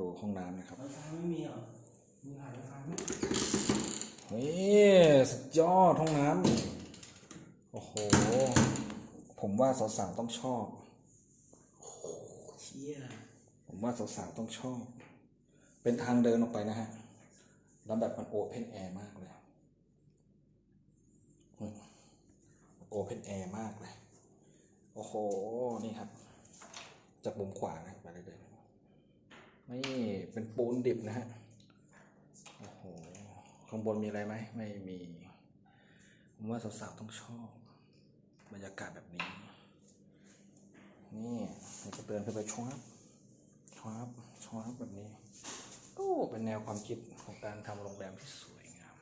ดูห้องน้ำนะครับไฟฟ้าไม่มีเหรอมีหายไฟฟ้าไหมนี่สุดยอดห้องน้ำโอ้โห ผมว่าสาวๆต้องชอบเชี่ยผมว่าสาวๆต้องชอบ เป็นทางเดินออกไปนะฮะ แล้วแบบมันโอเพนแอร์มากเลยโอเพนแอร์มากเลย โอ้โห นี่ครับ จากมุมขวานะไปเรื่อยๆ นี่เป็นปูนดิบนะฮะ โอ้โห ข้างบนมีอะไรไหม ไม่มี ผมว่าสาวๆต้องชอบ บรรยากาศแบบนี้ นี่จะเดินขึ้นไปชวับชวับชวับแบบนี้ โอ้ เป็นแนวความคิดของการทำโรงแรมที่สวยงาม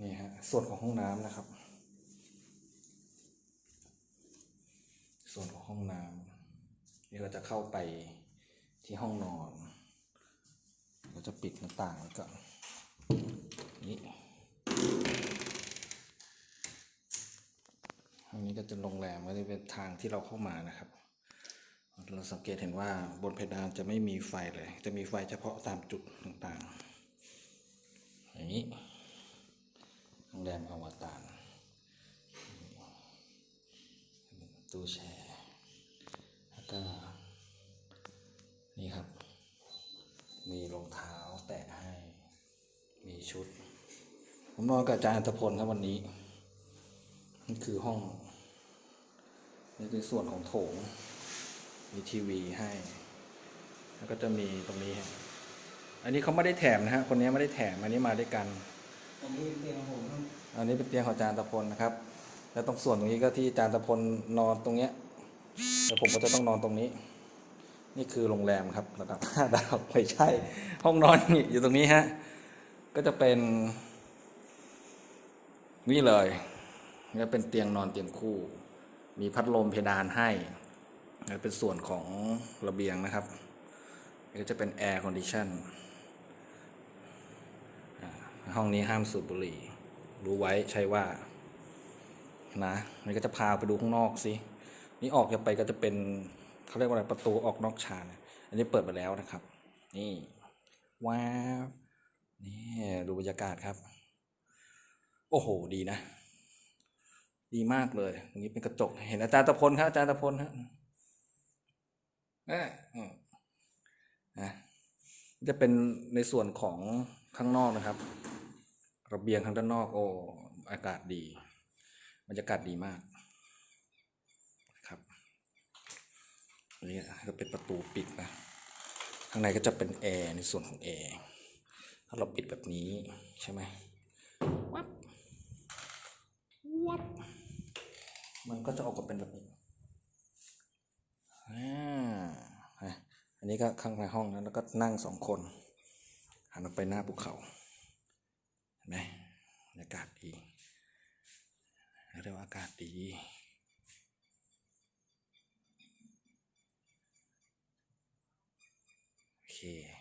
นี่ฮะ ส่วนของห้องน้ำนะครับ ส่วนของห้องน้ำ นี่เราจะเข้าไปที่ห้องนอน เราจะปิดหน้าต่างแล้วก็นี่อันนี้ก็จะโรงแรมก็จะเป็นทางที่เราเข้ามานะครับ เราสังเกตเห็นว่าบนเพดานจะไม่มีไฟเลย จะมีไฟเฉพาะตามจุดต่างๆอย่างนี้โรงแรมอวตารตู้แช่ ก็นี่ครับ มีรองเท้าแตะให้ มีชุด ผมนอนกับอาจารย์อัตพลครับวันนี้ นี่คือห้อง นี่คือส่วนของโถง มีทีวีให้ แล้วก็จะมีตรงนี้ฮะอันนี้เขาไม่ได้แถมนะฮะ คนนี้ไม่ได้แถม อันนี้มาด้วยกัน อันนี้เตียงของผมครับอันนี้เป็นเตียงของอาจารย์ตะพลนะครับ แล้วตรงส่วนตรงนี้ก็ที่อาจารย์ตะพลนอนตรงเนี้ย แล้วผมก็จะต้องนอนตรงนี้ นี่คือโรงแรมครับระดับห้าดาวไม่ใช่ ห้องนอนอยู่ตรงนี้ฮะ ก็จะเป็น นี่เลยแล้วเป็นเตียงนอนเตียงคู่ มีพัดลมเพดานให้ เป็นส่วนของระเบียงนะครับนี่ก็จะเป็นแอร์คอนดิชันห้องนี้ห้ามสูบบุหรี่ รู้ไว้ใช่ว่า นะนี่ก็จะพาไปดูข้างนอกสิ นี่ออกจะไปก็จะเป็นเขาเรียกว่าอะไรประตูออกนอกชานอันนี้เปิดไปแล้วนะครับ นี่ว้าวนี่ดูบรรยากาศครับ โอ้โหดีนะ ดีมากเลยอย่างนี้เป็นกระจก เห็นอาจารย์ตะพลครับอาจารย์ตะพลครับเอ่อืมนะจะเป็นในส่วนของข้างนอกนะครับ ระเบียงทางด้านนอก โอ้อากาศดีบรรยากาศดีมากครับ อันนี้ก็เป็นประตูปิดนะ ข้างในก็จะเป็นแอร์ในส่วนของแอร์ ถ้าเราปิดแบบนี้ใช่ไหมวับวับมันก็จะออกมาเป็นแบบนี้อ่าอะอันนี้ก็ข้างในห้องนะแล้วก็นั่งสองคนหันออกไปหน้าภูเขาเห็นไหมบรรยากาศดีเรียกว่าอากาศดี que